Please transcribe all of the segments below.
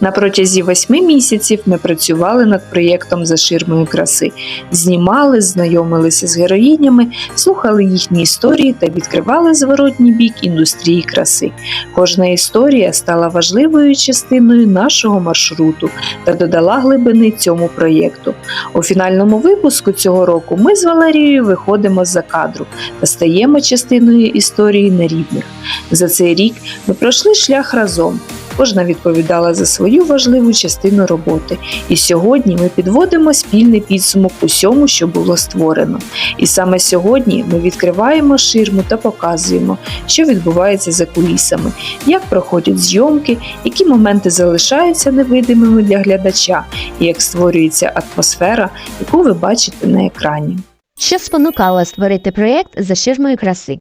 На протязі восьми місяців ми працювали над проєктом за ширмою краси, знімали, знайомилися з героїнями, слухали їхні історії та відкривали зворотній бік індустрії краси. Кожна історія стала важливою частиною нашого маршруту та додала глибини цьому проєкту. У фінальному випуску цього року ми з Валерією виходимо з-за кадру та стаємо частиною історії нерідних. За цей рік ми пройшли шлях разом. Кожна відповідала за свою важливу частину роботи, і сьогодні ми підводимо спільний підсумок усьому, що було створено. І саме сьогодні ми відкриваємо ширму та показуємо, що відбувається за кулісами, як проходять зйомки, які моменти залишаються невидимими для глядача, і як створюється атмосфера, яку ви бачите на екрані. Що спонукало створити проєкт за ширмою краси?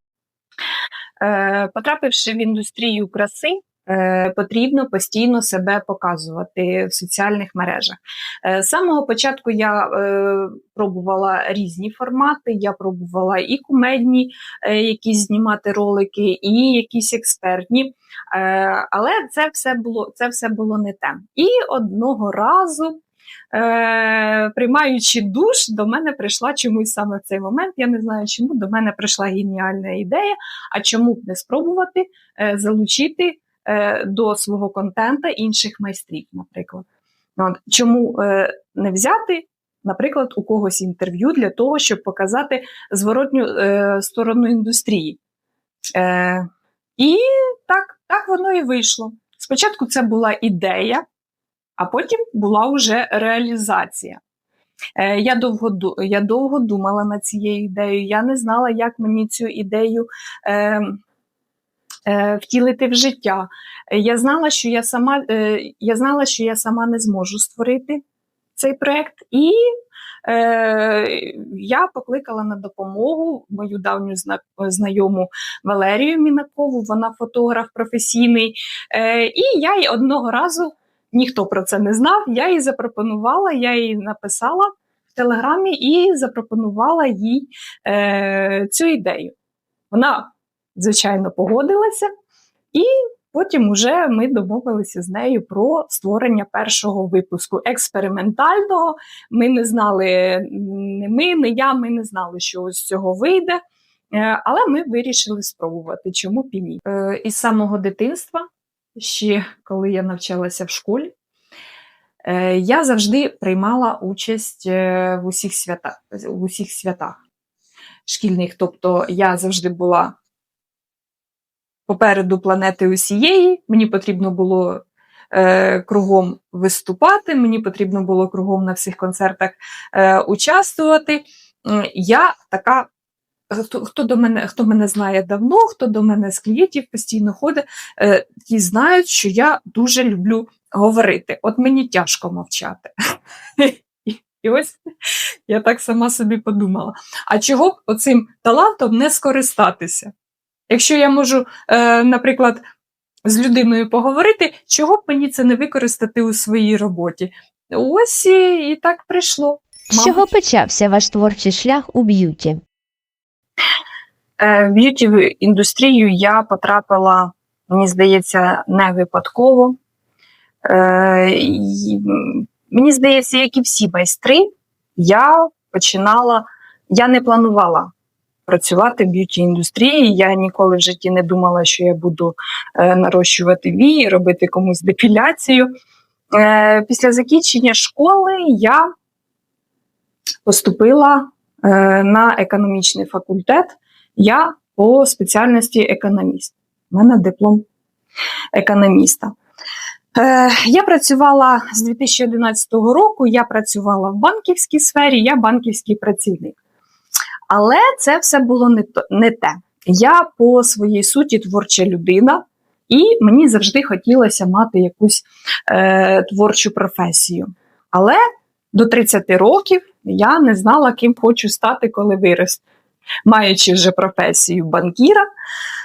Е, Потрапивши в індустрію краси, потрібно постійно себе показувати в соціальних мережах. Е, З самого початку я е, пробувала різні формати, я пробувала і кумедні е, якісь знімати ролики, і якісь експертні. Е, Але це все було, це все було не те. І одного разу. Е, приймаючи душ, до мене прийшла чомусь саме в цей момент. Я не знаю, чому до мене прийшла геніальна ідея. А чому б не спробувати е, залучити е, до свого контента інших майстрів, наприклад. Ну, чому е, не взяти, наприклад, у когось інтерв'ю для того, щоб показати зворотню е, сторону індустрії? І так, так воно і вийшло. Спочатку це була ідея, а потім була вже реалізація. Я довго, я довго думала над цією ідеєю. Я не знала, як мені цю ідею е, втілити в життя. Е, Я знала, що я сама, е, я знала, що я сама не зможу створити цей проект, і е, я покликала на допомогу мою давню знайому Валерію Мінакову. Вона фотограф професійний. Е, і я їй одного разу ніхто про це не знав. Я їй запропонувала, я їй написала в телеграмі і запропонувала їй е, цю ідею. Вона, звичайно, погодилася, і потім уже ми домовилися з нею про створення першого випуску експериментального. Ми не знали, не ми, не я, ми не знали, що з цього вийде. Е, Але ми вирішили спробувати, чому б. Е, Із самого дитинства ще коли я навчалася в школі, е, я завжди приймала участь в усіх святах, в усіх святах шкільних. Тобто я завжди була попереду планети усієї, мені потрібно було е, кругом виступати, мені потрібно було кругом на всіх концертах е, участвувати. Я така. Хто, хто до мене, хто мене знає давно, хто до мене з клієнтів постійно ходить, е, ті знають, що я дуже люблю говорити. От мені тяжко мовчати. І, ось я так сама собі подумала: а чого б оцим талантом не скористатися? Якщо я можу, е, наприклад, з людиною поговорити, чого б мені це не використати у своїй роботі? Ось і, і так прийшло. З чого почався ваш творчий шлях у б'юті? Е, В б'юті індустрію я потрапила, мені здається, не випадково. Е, і, Мені здається, як і всі майстри, я починала, я не планувала працювати в б'юті індустрії. Я ніколи в житті не думала, що я буду е, нарощувати вії, робити комусь депіляцію. Е, Після закінчення школи я поступила е, на економічний факультет. Я по спеціальності економіст. У мене диплом економіста. Я працювала з 2011 року, я працювала в банківській сфері, я банківський працівник. Але це все було не, то, не те. Я по своїй суті творча людина, і мені завжди хотілося мати якусь е, творчу професію. Але до 30 років я не знала, ким хочу стати, коли виросту маючи вже професію банкіра,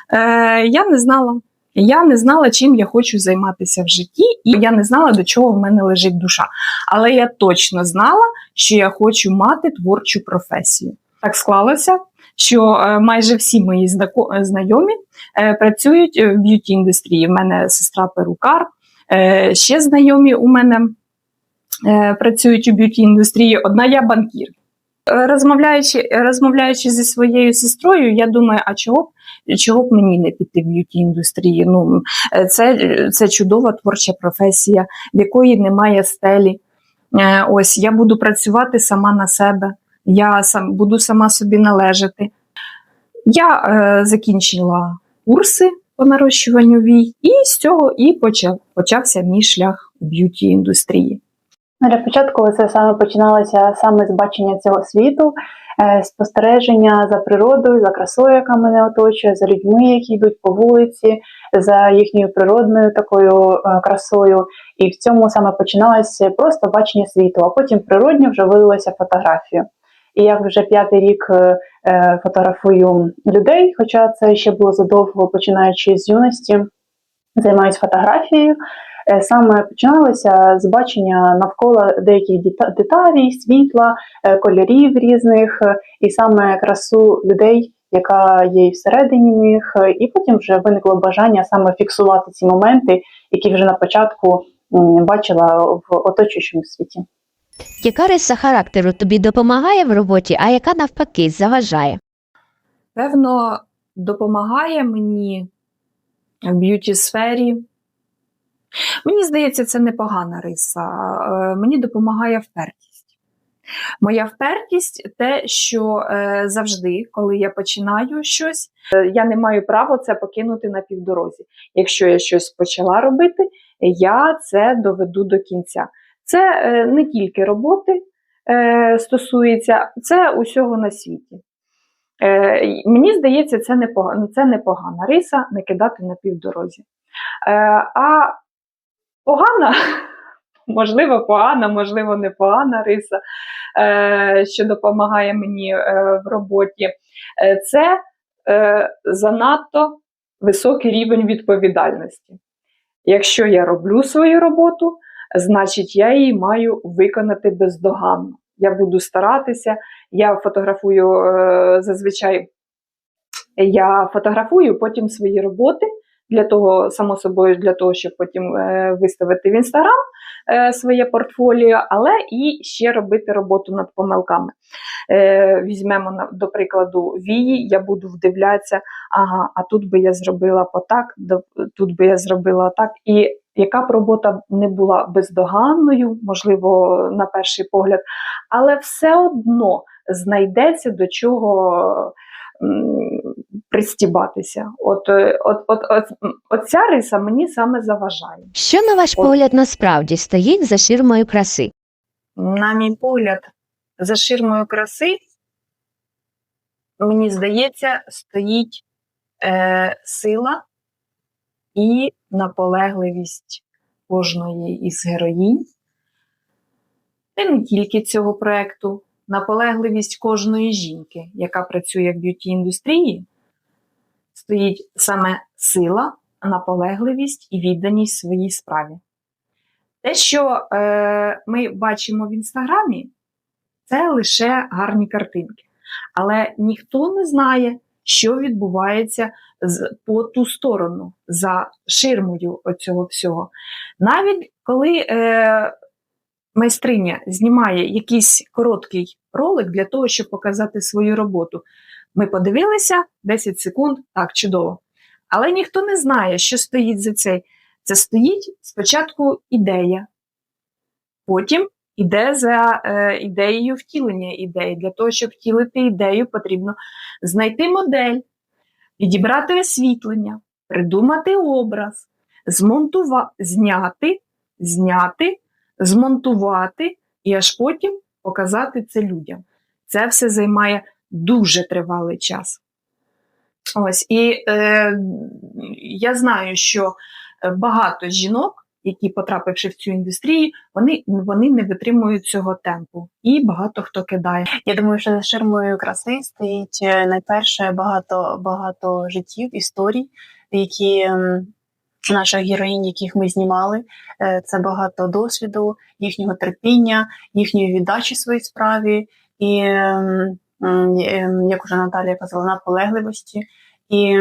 е, я не знала. Я не знала, чим я хочу займатися в житті, і я не знала, до чого в мене лежить душа. Але я точно знала, що я хочу мати творчу професію. Так склалося, що е, майже всі мої знайомі е, працюють в б'юті індустрії. В мене сестра перукар, Е, ще знайомі у мене е, працюють у б'юті індустрії. Одна я банкір. Е, Розмовляючи, розмовляючи зі своєю сестрою, я думаю, а чого б, чого б мені не піти в б'юті індустрії? Ну, е, це, це чудова творча професія, в якої немає стелі. Е, Ось я буду працювати сама на себе, я сам буду сама собі належати. Я е, закінчила курси по нарощуванню вій, і з цього і почав, почався мій шлях у б'юті індустрії. Для початку це саме починалося саме з бачення цього світу, е, спостереження за природою, за красою, яка мене оточує, за людьми, які йдуть по вулиці, за їхньою природною такою е, красою. І в цьому саме починалося просто бачення світу, а потім природньо вже вилилося фотографію. І я вже п'ятий рік е, е, фотографую людей, хоча це ще було задовго, починаючи з юності, займаюся фотографією. Е, Саме починалося з бачення навколо деяких деталей, світла, кольорів різних, і саме красу людей, яка є всередині них, і потім вже виникло бажання саме фіксувати ці моменти, які вже на початку бачила в оточуючому світі. Яка риса характеру тобі допомагає в роботі, а яка навпаки заважає? Певно, допомагає мені в б'юті сфері. Мені здається, це непогана риса. Е, Мені допомагає впертість. Моя впертість те, що е, завжди, коли я починаю щось, е, я не маю права це покинути на півдорозі. Якщо я щось почала робити, я це доведу до кінця. Це е, не тільки роботи е, стосується, це усього на світі. Е, мені здається, це непогана, це непогана риса не кидати на півдорозі. А погана, можливо, погана, можливо, непогана риса, що допомагає мені в роботі, це занадто високий рівень відповідальності. Якщо я роблю свою роботу, значить я її маю виконати бездоганно. Я буду старатися, я фотографую е, зазвичай. Я фотографую потім свої роботи для того, само собою, для того, щоб потім е, виставити в інстаграм е, своє портфоліо, але і ще робити роботу над помилками. Е, візьмемо до прикладу вії, я буду вдивлятися, ага, а тут би я зробила потак, тут би я зробила так. І яка б робота не була бездоганною, можливо, на перший погляд, але все одно знайдеться до чого пристібатися. От, е, от, от, от, от ця риса мені саме заважає. Що, на ваш От. погляд, насправді стоїть за ширмою краси? На мій погляд, за ширмою краси, мені здається, стоїть е, сила і наполегливість кожної із героїнь. Та не тільки цього проекту, наполегливість кожної жінки, яка працює в б'юті індустрії, стоїть саме сила, наполегливість і відданість своїй справі. Те, що е, ми бачимо в інстаграмі, це лише гарні картинки. Але ніхто не знає, що відбувається по ту сторону за ширмою оцього всього. Навіть коли е, майстриня знімає якийсь короткий ролик для того, щоб показати свою роботу, ми подивилися 10 секунд, так, чудово. Але ніхто не знає, що стоїть за цей. Це стоїть спочатку ідея, потім іде за е, ідеєю втілення ідеї. Для того, щоб втілити ідею, потрібно знайти модель, підібрати освітлення, придумати образ, змонтувати, зняти, зняти, змонтувати і аж потім показати це людям. Це все займає дуже тривалий час. Ось і е, я знаю, що е, багато жінок, які потрапивши в цю індустрію, вони, вони не витримують цього темпу, і багато хто кидає. Я думаю, що за ширмою краси стоїть е, найперше багато багато життів, історій, які наших героїнь, яких ми знімали. Е, Це багато досвіду, їхнього терпіння, їхньої віддачі своїй справі, і як уже Наталія казала, наполегливості. І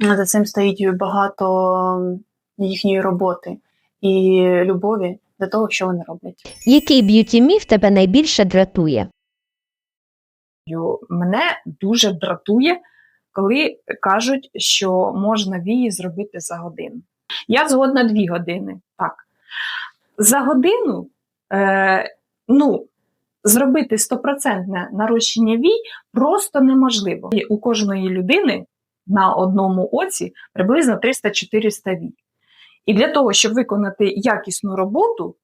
за цим стоїть багато їхньої роботи. і любові до того, що вони роблять. Який б'юті міф тебе найбільше дратує? Мене дуже дратує, коли кажуть, що можна вії зробити за годину. Я згодна дві години. Так. За годину е, ну, зробити стопроцентне нарощення вій просто неможливо. У кожної людини на одному оці приблизно 300-400 вій. І для того, щоб виконати якісну роботу,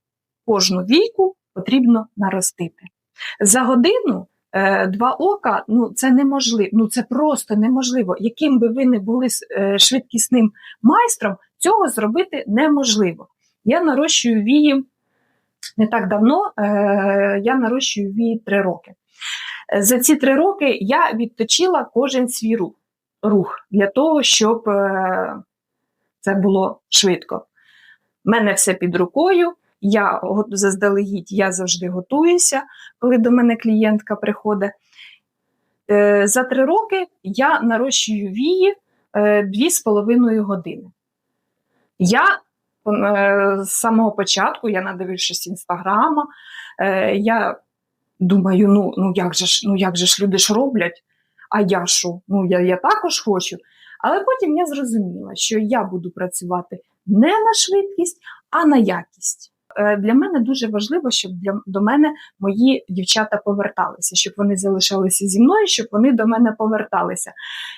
кожну війку потрібно наростити. За годину е, два ока ну це неможливо. Ну це просто неможливо. Яким би ви не були е, швидкісним майстром, цього зробити неможливо. Я нарощую вії не так давно, е, я нарощую вії три роки. За ці три роки я відточила кожен свій рух, для того, щоб це було швидко. У мене все під рукою. Я заздалегідь я завжди готуюся, коли до мене клієнтка приходить. Е, За три роки я нарощую вії е, дві з половиною години. Я е, з самого початку, я надивившись інстаграма, е, я думаю, ну, ну, як же ж, ну як же ж люди ж роблять, а я що? Ну, я, я також хочу. Але потім я зрозуміла, що я буду працювати не на швидкість, а на якість. Е, Для мене дуже важливо, щоб для, до мене мої дівчата поверталися, щоб вони залишалися зі мною, щоб вони до мене поверталися.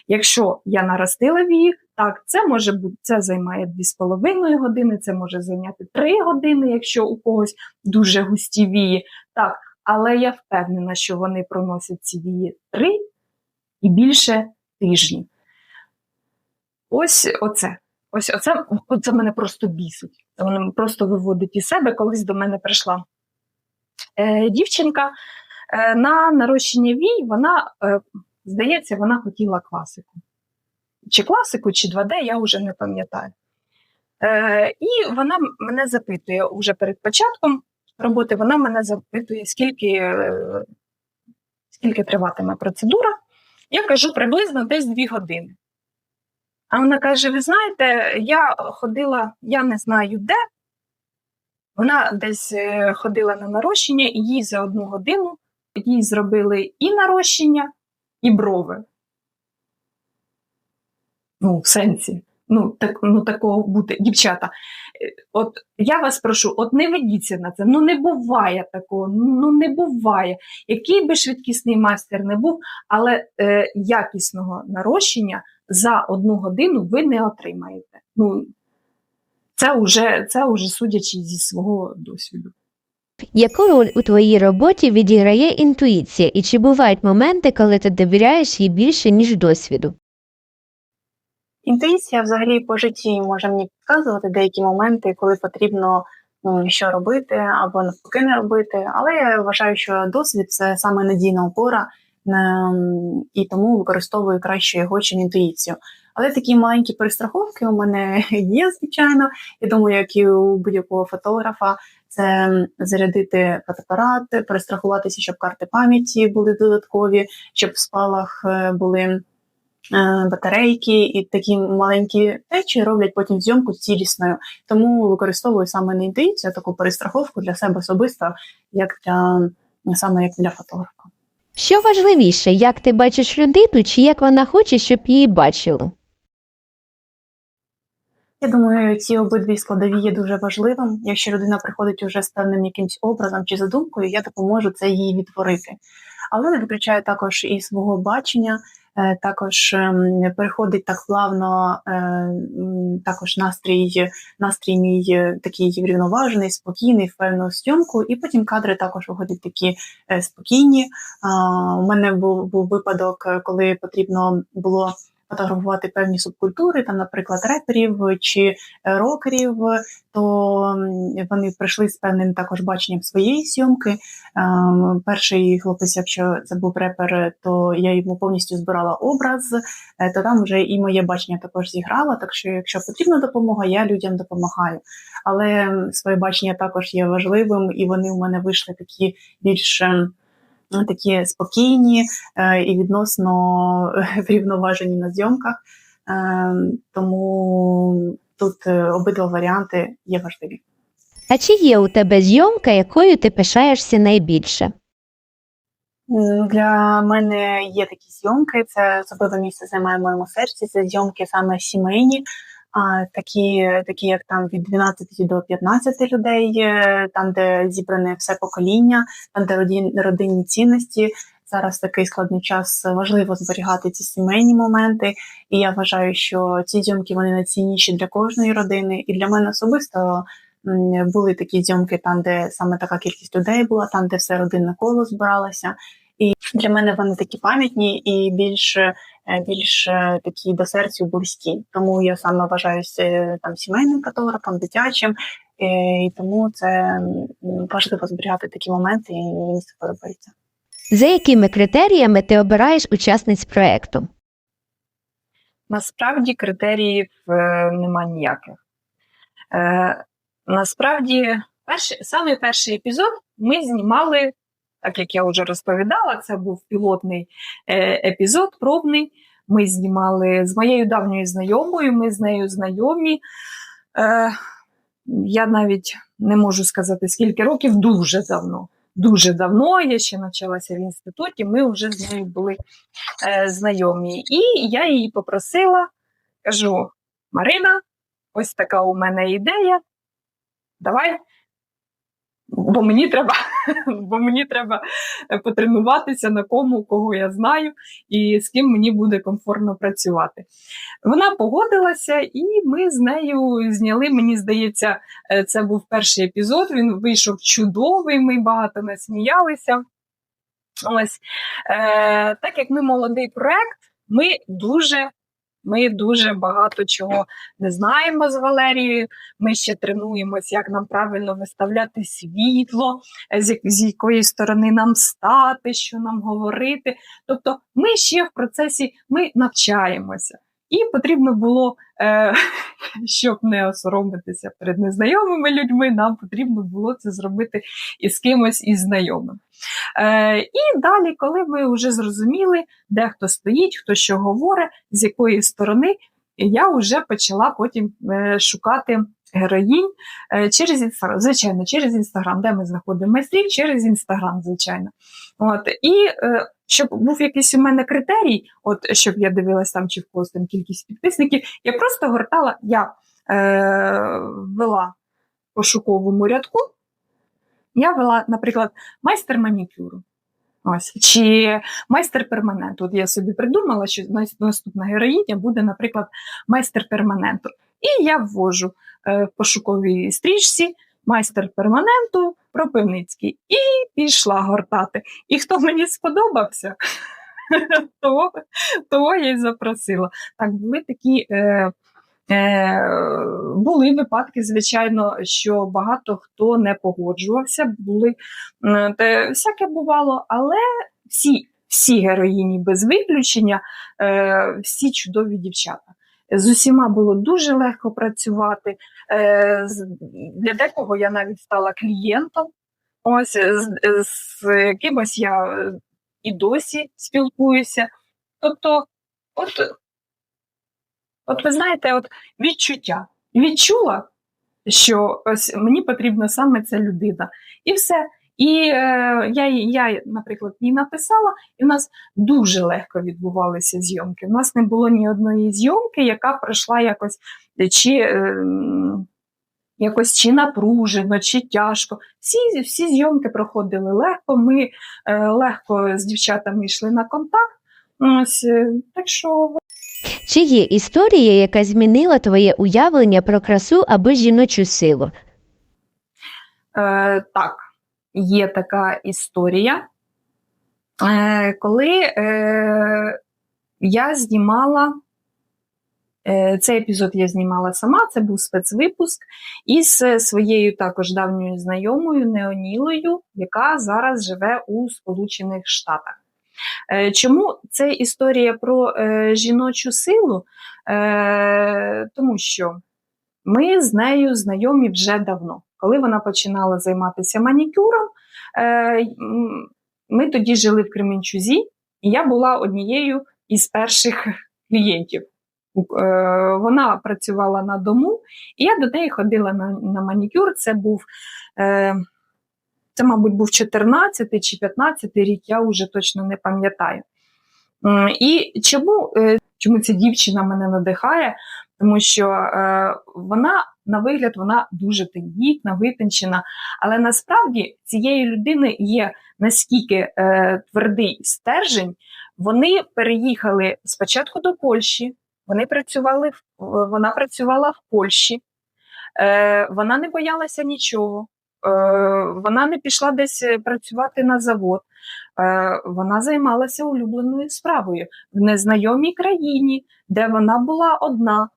Якщо я наростила вії, так, це може бути, це займає 2,5 години, це може зайняти 3 години, якщо у когось дуже густі вії. Так, але я впевнена, що вони проносять ці вії 3 і більше тижнів. Ось оце. Ось оце, оце мене просто бісить. Мене просто виводить із себе. Колись до мене прийшла е, дівчинка е, на нарощення вій, вона, е, здається, вона хотіла класику. Чи класику, чи 2D, я вже не пам'ятаю. Е, і вона мене запитує уже перед початком роботи, вона мене запитує, скільки, е, скільки триватиме процедура. Я кажу приблизно десь 2 години. А вона каже: Ви знаєте, я ходила, я не знаю де. Вона десь е, ходила на нарощення, і їй за одну годину їй зробили і нарощення, і брови. Ну, в сенсі. Ну, так, ну такого бути. Дівчата, е, от я вас прошу, от не ведіться на це. Ну не буває такого. Ну не буває. Який би швидкісний майстер не був, але е, якісного нарощення за одну годину ви не отримаєте. Ну, це вже, це вже судячи зі свого досвіду. Яку роль у твоїй роботі відіграє інтуїція, і чи бувають моменти, коли ти довіряєш їй більше, ніж досвіду? Інтуїція взагалі по житті може мені підказувати деякі моменти, коли потрібно ну, що робити або навпаки не робити. Але я вважаю, що досвід це саме надійна опора, і тому використовую краще його, чим інтуїцію. Але такі маленькі перестраховки у мене є, звичайно. Я думаю, як і у будь-якого фотографа, це зарядити фотоапарат, перестрахуватися, щоб карти пам'яті були додаткові, щоб в спалах е, були е, батарейки, і такі маленькі речі роблять потім зйомку цілісною. Тому використовую саме не інтуїцію, а таку перестраховку для себе особисто, як для саме як для фотографа. Що важливіше, як ти бачиш людину, чи як вона хоче, щоб її бачили? Я думаю, ці обидві складові є дуже важливим. Якщо людина приходить уже з певним якимсь образом чи задумкою, я допоможу це їй відтворити. Але не виключаю також і свого бачення, також ем, переходить так плавно, е, також настрій, настрій мій е, такий врівноважений, спокійний, в певну зйомку, і потім кадри також виходять такі е, спокійні. У мене був, був випадок, е, коли потрібно було фотографувати певні субкультури, там, наприклад, реперів чи е, рокерів, то вони прийшли з певним також баченням своєї зйомки. Ем, Перший хлопець, якщо це був репер, то я йому повністю збирала образ, е, то там вже і моє бачення також зіграло. Так що, якщо потрібна допомога, я людям допомагаю. Але своє бачення також є важливим, і вони у мене вийшли такі більш. Ну, Такі спокійні е, і відносно е, врівноважені на зйомках. Е, тому тут обидва варіанти є важливі. А чи є у тебе зйомка, якою ти пишаєшся найбільше? Для мене є такі зйомки. Це особливе місце займає в моєму серці. Це зйомки саме сімейні, такі, такі як там від 12 до 15 людей, е, там, де зібране все покоління, там, де родин, родинні цінності. Зараз такий складний час важливо зберігати ці сімейні моменти. І я вважаю, що ці зйомки вони найцінніші для кожної родини. І для мене особисто були такі зйомки, там, де саме така кількість людей була, там, де все родинне коло збиралося. І для мене вони такі пам'ятні і більш, е, більш е, такі до серцю близькі. Тому я саме вважаюся там сімейним фотографом, дитячим, е, і тому це важливо зберігати такі моменти, і мені це подобається. За якими критеріями ти обираєш учасниць проекту? Насправді критеріїв е, нема ніяких. Е, насправді, перший, саме перший епізод ми знімали, так як я вже розповідала, це був пілотний е, епізод, пробний. Ми знімали з моєю давньою знайомою, ми з нею знайомі. Е, я навіть не можу сказати, скільки років, дуже давно. Дуже давно я ще навчалася в інституті, ми вже з нею були е, знайомі. І я її попросила, кажу: Марина, ось така у мене ідея. Давай. Бо мені треба, бо мені треба е, потренуватися на кому, кого я знаю, і з ким мені буде комфортно працювати. Вона погодилася, і ми з нею зняли. Мені здається, е, це був перший епізод. Він вийшов чудовий. Ми багато насміялися. Ось е, так як ми молодий проект, ми дуже. Ми дуже багато чого не знаємо з Валерією. Ми ще тренуємося, як нам правильно виставляти світло, з якої сторони нам стати, що нам говорити. Тобто, ми ще в процесі ми навчаємося. І потрібно було, е, щоб не осоромитися перед незнайомими людьми, нам потрібно було це зробити із кимось із знайомим. Е, і далі, коли ми вже зрозуміли, де хто стоїть, хто що говорить, з якої сторони, я вже почала потім е, шукати героїнь е, через інстаграм, звичайно, через інстаграм, де ми знаходимо майстрів, через інстаграм, звичайно. От і е, щоб був якийсь у мене критерій, от щоб я дивилась там чи в когось там кількість підписників, я просто гортала, я е, ввела в пошуковому рядку. Я вела, наприклад, майстер манікюру. Ось, чи майстер перманенту. От я собі придумала, що наступна героїня буде, наприклад, майстер перманенту. І я ввожу е, в пошуковій стрічці майстер перманенту Пропивницький. І пішла гортати. І хто мені сподобався, того, того я й запросила. Так, були такі. Е, Е, були випадки, звичайно, що багато хто не погоджувався, були те, всяке бувало, але всі, всі героїні без виключення, е, всі чудові дівчата. З усіма було дуже легко працювати. Е, для декого я навіть стала клієнтом. Ось з, з кимось я е, і досі спілкуюся. Тобто, от От ви знаєте, от відчуття. Відчула, що ось мені потрібна саме ця людина. І все. І е, я, я, наприклад, їй написала, і в нас дуже легко відбувалися зйомки. У нас не було ні одної зйомки, яка пройшла якось е, чи, е, якось чи напружено, чи тяжко. Всі, всі зйомки проходили легко. Ми е, легко з дівчатами йшли на контакт. Ось, е, так що Чи є історія, яка змінила твоє уявлення про красу або жіночу силу? Е, так, є така історія, е, коли е, я знімала. е, Цей епізод я знімала сама, це був спецвипуск із своєю також давньою знайомою Неонілою, яка зараз живе у Сполучених Штатах. Чому це історія про жіночу силу? Тому що ми з нею знайомі вже давно. Коли вона починала займатися манікюром, е, ми тоді жили в Кременчузі, і я була однією із перших клієнтів. Е, Вона працювала на дому, і я до неї ходила на, на манікюр. Це був, е, це, мабуть, був 14 чи 15 рік, я вже точно не пам'ятаю. І чому, чому ця дівчина мене надихає? Тому що е, вона, на вигляд, вона дуже тендітна, витончена, але насправді цієї людини є наскільки е, твердий стержень, вони переїхали спочатку до Польщі, вони працювали, вона працювала в Польщі, е, вона не боялася нічого, е, вона не пішла десь е, працювати на завод, е, вона займалася улюбленою справою в незнайомій країні, де вона була одна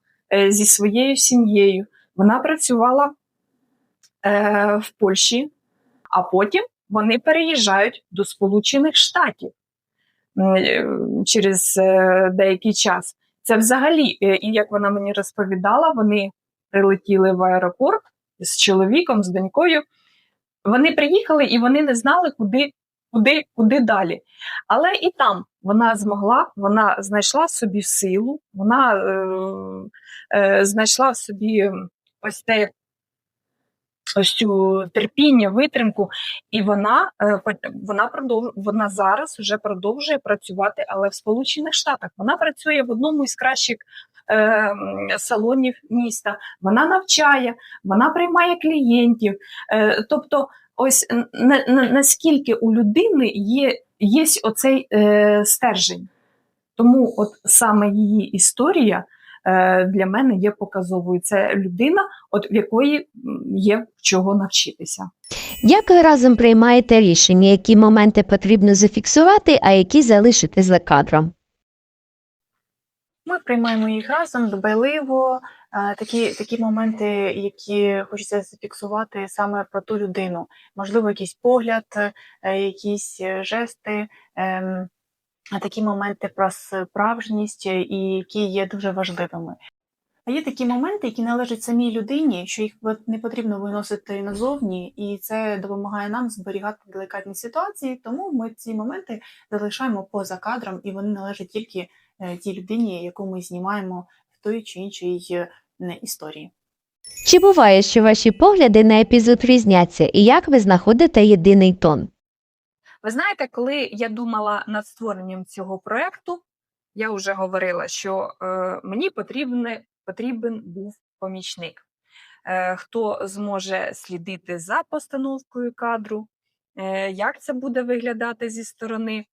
зі своєю сім'єю. Вона працювала е, в Польщі, а потім вони переїжджають до Сполучених Штатів е, через е, деякий час. Це взагалі, е, і як вона мені розповідала, вони прилетіли в аеропорт з чоловіком, з донькою. Вони приїхали і вони не знали, куди, куди, куди далі. Але і там вона змогла, вона знайшла собі силу, вона е, е, знайшла в собі ось те ось цю терпіння, витримку, і вона, е, вона, продов, вона зараз вже продовжує працювати, але в Сполучених Штатах. Вона працює в одному із кращих е, салонів міста. Вона навчає, вона приймає клієнтів. Е, тобто, ось на, на, наскільки у людини є, є оцей е, стержень. Тому от саме її історія е, для мене є показовою. Це людина, от в якої є чого навчитися. Як ви разом приймаєте рішення, які моменти потрібно зафіксувати, а які залишити за кадром? Ми приймаємо їх разом дбайливо. е, Такі, такі моменти, які хочеться зафіксувати саме про ту людину. Можливо, якийсь погляд, е, якісь е, жести, ем, такі моменти про справжність, е, і які є дуже важливими. А є такі моменти, які належать самій людині, що їх не потрібно виносити назовні, і це допомагає нам зберігати делікатні ситуації. Тому ми ці моменти залишаємо поза кадром, і вони належать тільки е, тій людині, яку ми знімаємо в той чи іншій е, історії. Чи буває, що ваші погляди на епізод різняться, і як ви знаходите єдиний тон? Ви знаєте, коли я думала над створенням цього проекту, я вже говорила, що е, мені потрібне, потрібен був помічник, е, хто зможе слідити за постановкою кадру, е, як це буде виглядати зі сторони.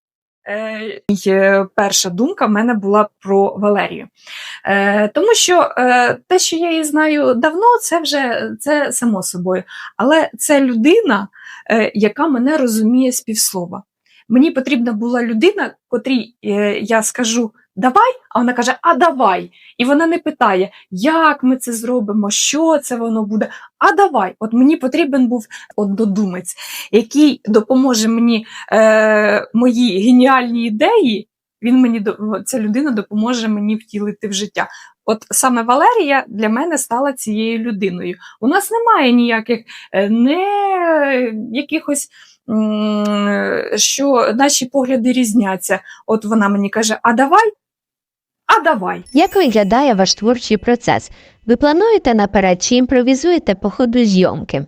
Е, е, перша думка в мене була про Валерію. Е, тому що те, що я її знаю давно, це вже це само собою. Але це людина, яка мене розуміє з півслова. Мені потрібна була людина, котрій я скажу давай, а вона каже, а давай. І вона не питає, як ми це зробимо, що це воно буде. А давай. От мені потрібен був однодумець, який допоможе мені е, мої геніальні ідеї. Він мені ця людина допоможе мені втілити в життя. От саме Валерія для мене стала цією людиною. У нас немає ніяких е, не якихось, що наші погляди різняться. От вона мені каже: а давай, а давай. Як виглядає ваш творчий процес? Ви плануєте наперед чи імпровізуєте по ходу зйомки?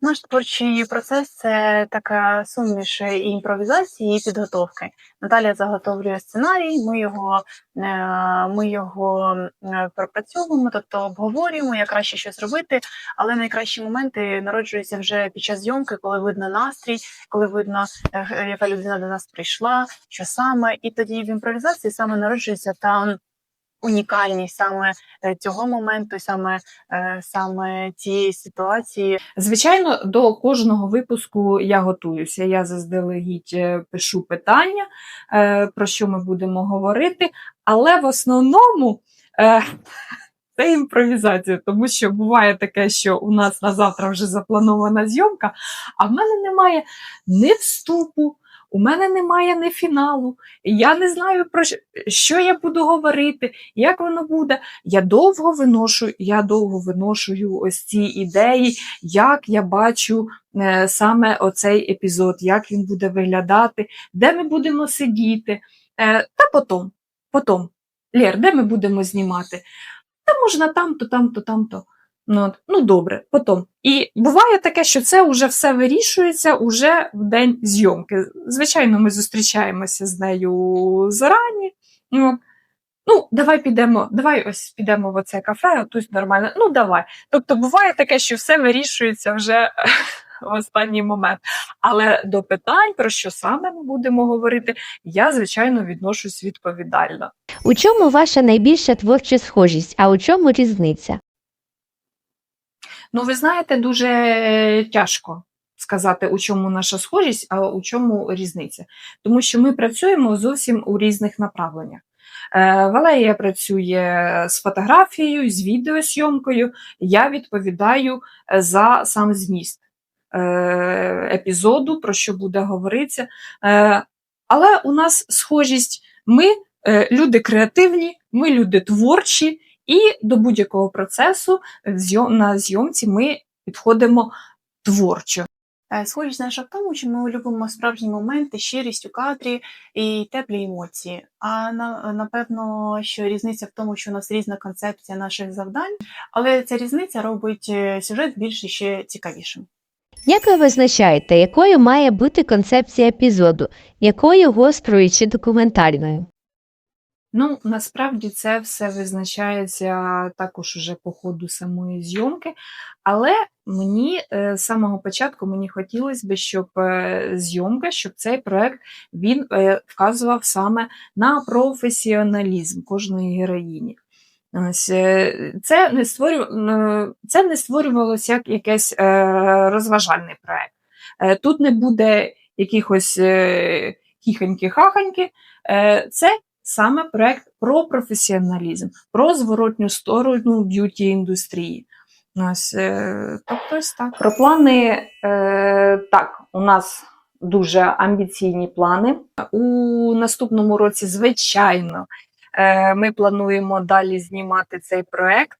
Наш творчий процес це така суміш імпровізації, і підготовки. Наталя заготовлює сценарій, ми його, е, ми його е, пропрацьовуємо, тобто обговорюємо, як краще щось робити. Але найкращі моменти народжуються вже під час зйомки, коли видно настрій, коли видно, е, яка людина до нас прийшла, що саме. І тоді в імпровізації саме народжується та унікальність саме е, цього моменту, саме, е, саме цієї ситуації. Звичайно, до кожного випуску я готуюся. Я заздалегідь е, пишу питання, про що ми будемо говорити, але в основному це імпровізація, тому що буває таке, що у нас на завтра вже запланована зйомка, а в мене немає ні вступу. У мене немає ні фіналу, я не знаю про що, я буду говорити, як воно буде. Я довго виношу, я довго виношую ось ці ідеї, як я бачу е, саме оцей епізод, як він буде виглядати, де ми будемо сидіти. Е, та потім, потім. Лєр, де ми будемо знімати? Та можна там-то, там-то, там-то. Ну, от, ну добре, потім. І буває таке, що це вже все вирішується уже в день зйомки. Звичайно, ми зустрічаємося з нею зарані. Ну, ну, давай підемо, давай ось підемо в оце кафе, тут нормально. Ну, давай. Тобто буває таке, що все вирішується вже в останній момент. Але до питань, про що саме ми будемо говорити, я, звичайно, відношусь відповідально. У чому ваша найбільша творча схожість, а у чому різниця? Ну, ви знаєте, дуже тяжко сказати, у чому наша схожість, а у чому різниця. Тому що ми працюємо зовсім у різних направленнях. Е, Валерія працює з фотографією, з відеосйомкою. Я відповідаю е, за сам зміст е, епізоду, про що буде говоритися. Е, Але у нас схожість: ми е, люди креативні, ми люди творчі, і до будь-якого процесу зйом- на зйомці ми підходимо творчо. Е, Схожість наша в тому, що ми любимо справжні моменти, щирість у кадрі і теплі емоції. А на, напевно, що різниця в тому, що у нас різна концепція наших завдань, але ця різниця робить е, сюжет більш ще цікавішим. Як ви визначаєте, якою має бути концепція епізоду, якою гострою чи документальною? Ну, насправді це все визначається також уже по ходу самої зйомки. Але мені е, з самого початку мені хотілося б, щоб е, зйомка, щоб цей проект він е, вказував саме на професіоналізм кожної героїні. Це не створю... це не створювалося як якийсь розважальний проект. Тут не буде якихось хіхоньки-хахоньки. Е, Це саме проект про професіоналізм, про зворотню сторону б'юті індустрії. Ось, е, тобто ось так. Про плани е, так, у нас дуже амбіційні плани. У наступному році, звичайно, е, ми плануємо далі знімати цей проект.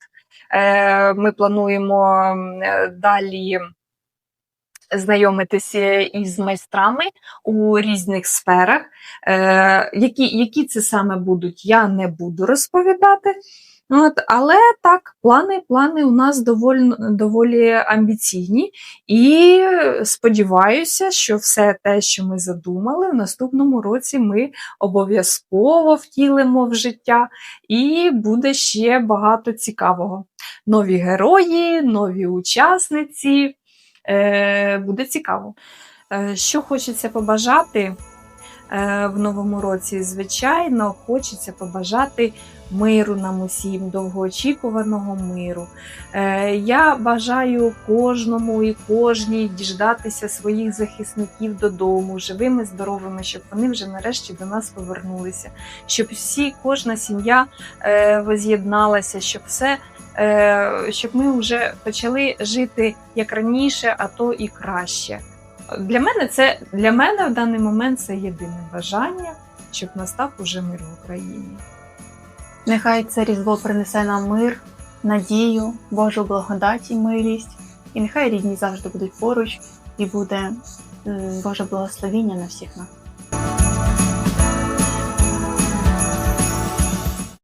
Е, Ми плануємо е, далі знайомитися із майстрами у різних сферах. Е, Які, які це саме будуть, я не буду розповідати. От, але так, плани, плани у нас доволі, доволі амбіційні, і сподіваюся, що все те, що ми задумали, в наступному році ми обов'язково втілимо в життя, і буде ще багато цікавого. Нові герої, нові учасниці. Е, буде цікаво. Е, що хочеться побажати е, в новому році? Звичайно, хочеться побажати миру нам усім, довгоочікуваного миру. Я бажаю кожному і кожній діждатися своїх захисників додому, живими, здоровими, щоб вони вже нарешті до нас повернулися, щоб всі, кожна сім'я воз'єдналася, щоб все. Е, Щоб ми вже почали жити як раніше, а то і краще. Для мене це для мене в даний момент це єдине бажання, щоб настав уже мир в Україні. Нехай це різдво принесе нам мир, надію, Божу благодать і милість, і нехай рідні завжди будуть поруч, і буде Боже благословіння на всіх нас.